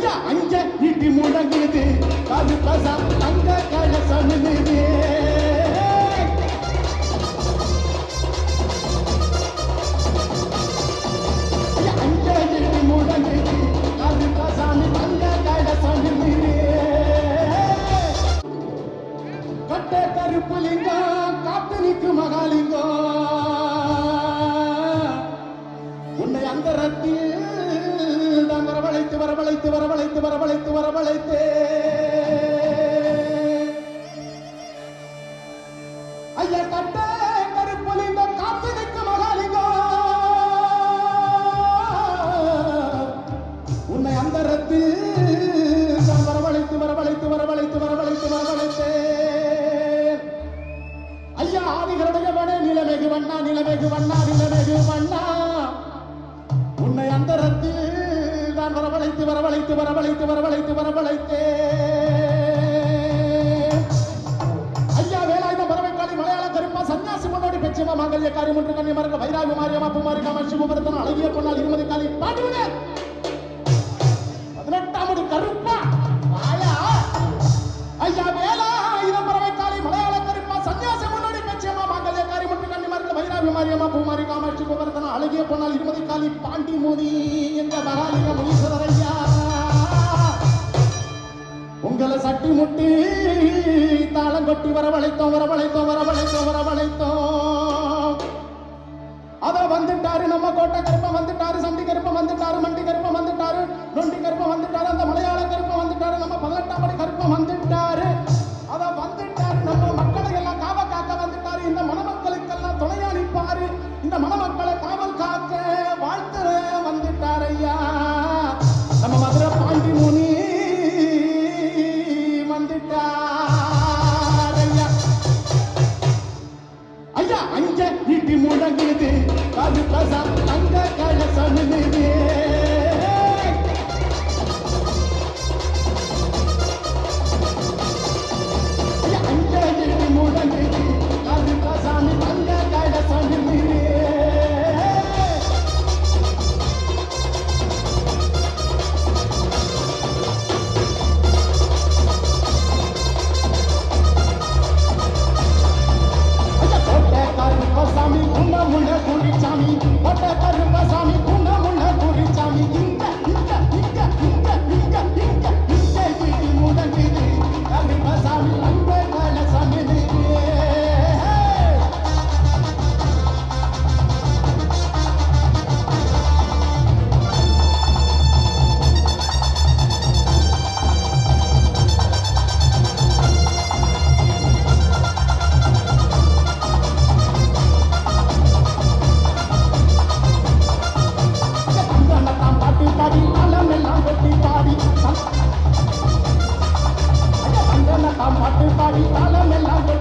ஐயா அஞ்ச இடி முடங்குது அது பசா அங்க கலசமிடுது வரவழைத்து வரவழைத்து வரவழைத்து வரவழைத்து வரவழைத்தே ஐயா வேலாயுத பறவைக்காளி மலையாள கருப்பா சன்னியாசி முன்னோடி பெச்சமா மாங்கல்ய காரியம் ஒன்று கண்ணி மறக்க வைராகி மாரியம்மா பூமாரி காமாட்சி முகரத்தன அழகிய பொன்னால் இருமதி காலி பாடுவனே பதினெட்டாம் அடி கருப்பா வாயா. ஐயா வேலாயுத பறவைக்காளி மலையாள கருப்பா சன்னியாசி முன்னோடி பெச்சமா மாங்கல்ய காரியம் ஒன்று கண்ணி மறக்க வைராகி மாரியம்மா பூமாரி காமாட்சி முகரத்தன அழகிய பொன்னால் இருமதி காலி பாண்டி மோதி உங்களை சட்டி முட்டி தாளம் கொட்டி வரவழைத்தோம் வரவழைத்தோம் வரவழைத்தோம் வரவழைத்தோம். அத வந்துட்டாரு நம்ம கோட்டை கருப்பம் வந்துட்டாரு சந்தி கருப்பம் வந்துட்டாரு மண்டி கருப்பம் வந்துட்டாரு நொண்டி கருப்பம் வந்துட்டாரு அந்த மலையாள கருப்பம் வந்துட்டாரு நம்ம பதினெட்டாம் படி கருப்பம் வந்துட்டாரு. What? சந்தனத்தாம் பாட்டு பாடி நலம் எல்லாம் கொட்டி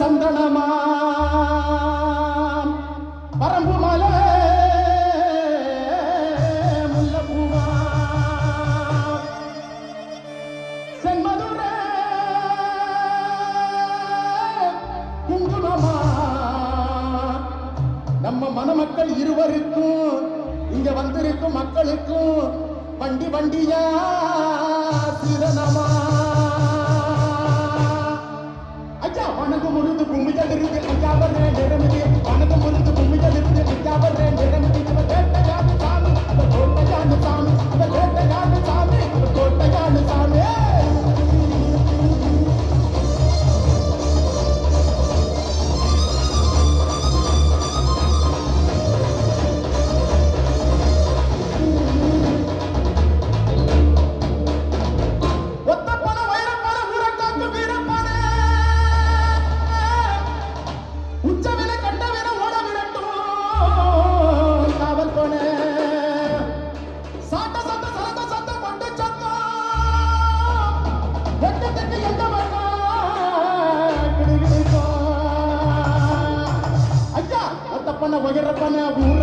சந்தனமா பரம்பு மலை முல்லப்பூவா சென்மதுரை நம்ம மணமக்கள் இருவருக்கும் இங்க வந்திருக்கும் மக்களுக்கும் வண்டி வண்டியா Guerra burra.